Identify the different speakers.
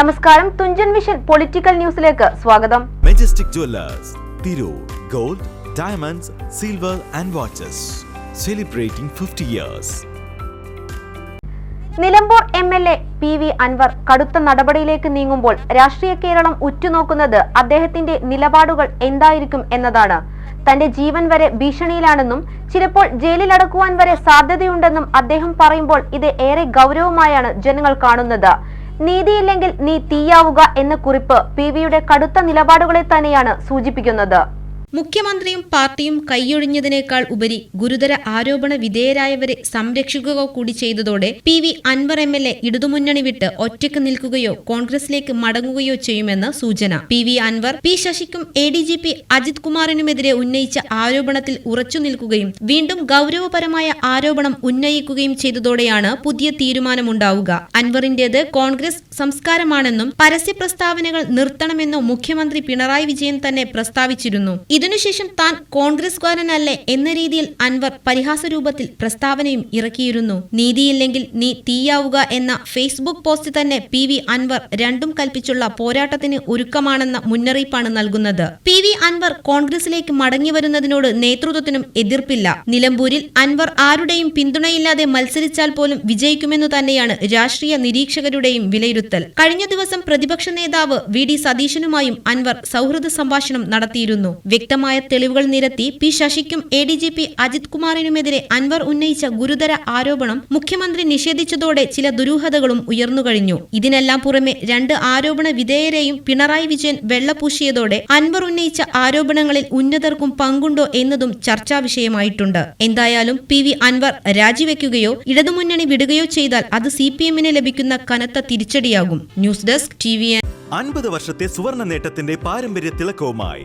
Speaker 1: നമസ്കാരം. Thunchan vision political ന്യൂസിലേക്ക് സ്വാഗതം.
Speaker 2: Majestic jewellers Tirur gold diamonds silver and watches celebrating fifty years
Speaker 1: Nilambur M L A P V Anvar കടുത്ത നടപടിയിലേക്ക് നീങ്ങുമ്പോൾ രാഷ്ട്രീയ കേരളം ഉറ്റുനോക്കുന്നത് അദ്ദേഹത്തിന്റെ നിലപാടുകൾ എന്തായിരിക്കും എന്നതാണ്. തന്റെ ജീവൻ വരെ ഭീഷണിയിലാണെന്നും ചിലപ്പോൾ ജയിലിലടക്കുവാൻ വരെ സാധ്യതയുണ്ടെന്നും അദ്ദേഹം പറയുമ്പോൾ ഇത് ഏറെ ഗൗരവമായാണ് ജനങ്ങൾ കാണുന്നത്. നീതിയില്ലെങ്കിൽ നീ തീയാവുക എന്ന കുറിപ്പ് പി വിയുടെ കടുത്ത നിലപാടുകളെ തന്നെയാണ് സൂചിപ്പിക്കുന്നത്.
Speaker 3: മുഖ്യമന്ത്രിയും പാർട്ടിയും കൈയൊഴിഞ്ഞതിനേക്കാൾ ഉപരി ഗുരുതര ആരോപണ വിധേയരായവരെ സംരക്ഷിക്കുക കൂടി ചെയ്തതോടെ P V Anvar M L A ഇടതുമുന്നണി വിട്ട് ഒറ്റയ്ക്ക് നിൽക്കുകയോ കോൺഗ്രസിലേക്ക് മടങ്ങുകയോ ചെയ്യുമെന്ന് സൂചന. P V Anvar P ശശിക്കും A D G P Ajith കുമാറിനുമെതിരെ ഉന്നയിച്ച ആരോപണത്തിൽ ഉറച്ചു നിൽക്കുകയും വീണ്ടും ഗൗരവപരമായ ആരോപണം ഉന്നയിക്കുകയും ചെയ്തതോടെയാണ് പുതിയ തീരുമാനമുണ്ടാവുക. അൻവറിന്റേത് കോൺഗ്രസ് സംസ്കാരമാണെന്നും പരസ്യ പ്രസ്താവനകൾ നിർത്തണമെന്നും മുഖ്യമന്ത്രി പിണറായി വിജയൻ തന്നെ പ്രസ്താവിച്ചിരുന്നു. ഇതിനുശേഷം താൻ കോൺഗ്രസ്കാരനല്ലേ എന്ന രീതിയിൽ അൻവർ പരിഹാസ രൂപത്തിൽ പ്രസ്താവനയും ഇറക്കിയിരുന്നു. നീതിയില്ലെങ്കിൽ നീ തീയാവുക എന്ന ഫേസ്ബുക്ക് പോസ്റ്റ് തന്നെ പി വി അൻവർ രണ്ടും കൽപ്പിച്ചുള്ള പോരാട്ടത്തിന് ഒരുക്കമാണെന്ന മുന്നറിയിപ്പാണ് നൽകുന്നത്. പി വി അൻവർ കോൺഗ്രസിലേക്ക് മടങ്ങി വരുന്നതിനോട് നേതൃത്വത്തിനും എതിർപ്പില്ല. നിലമ്പൂരിൽ അൻവർ ആരുടെയും പിന്തുണയില്ലാതെ മത്സരിച്ചാൽ പോലും വിജയിക്കുമെന്നു തന്നെയാണ് രാഷ്ട്രീയ നിരീക്ഷകരുടെയും വിലയിരുത്തൽ. കഴിഞ്ഞ ദിവസം പ്രതിപക്ഷ നേതാവ് വി ഡി സതീശനുമായും അൻവർ സൗഹൃദ സംഭാഷണം നടത്തിയിരുന്നു. വ്യക്തമായ തെളിവുകൾ നിരത്തി P ശശിക്കും A D G P Ajith കുമാറിനുമെതിരെ Anvar ഉന്നയിച്ച ഗുരുതര ആരോപണം മുഖ്യമന്ത്രി നിഷേധിച്ചതോടെ ചില ദുരൂഹതകളും ഉയർന്നുകഴിഞ്ഞു ഇതിനെല്ലാം പുറമെ രണ്ട് ആരോപണ വിധേയരെയും പിണറായി വിജയൻ വെള്ളപൂശിയതോടെ അൻവർ ഉന്നയിച്ച ആരോപണങ്ങളിൽ ഉന്നതർക്കും പങ്കുണ്ടോ എന്നതും ചർച്ചാ വിഷയമായിട്ടുണ്ട്. എന്തായാലും പി വി അൻവർ രാജിവെക്കുകയോ ഇടതുമുന്നണി വിടുകയോ ചെയ്താൽ അത് സി പി എമ്മിന് ലഭിക്കുന്ന കനത്ത തിരിച്ചടിയാകും. ന്യൂസ് ഡെസ്ക് ടി വി
Speaker 2: അൻപത് വർഷത്തെ സുവർണ നേട്ടത്തിന്റെ പാരമ്പര്യ തിളക്കവുമായി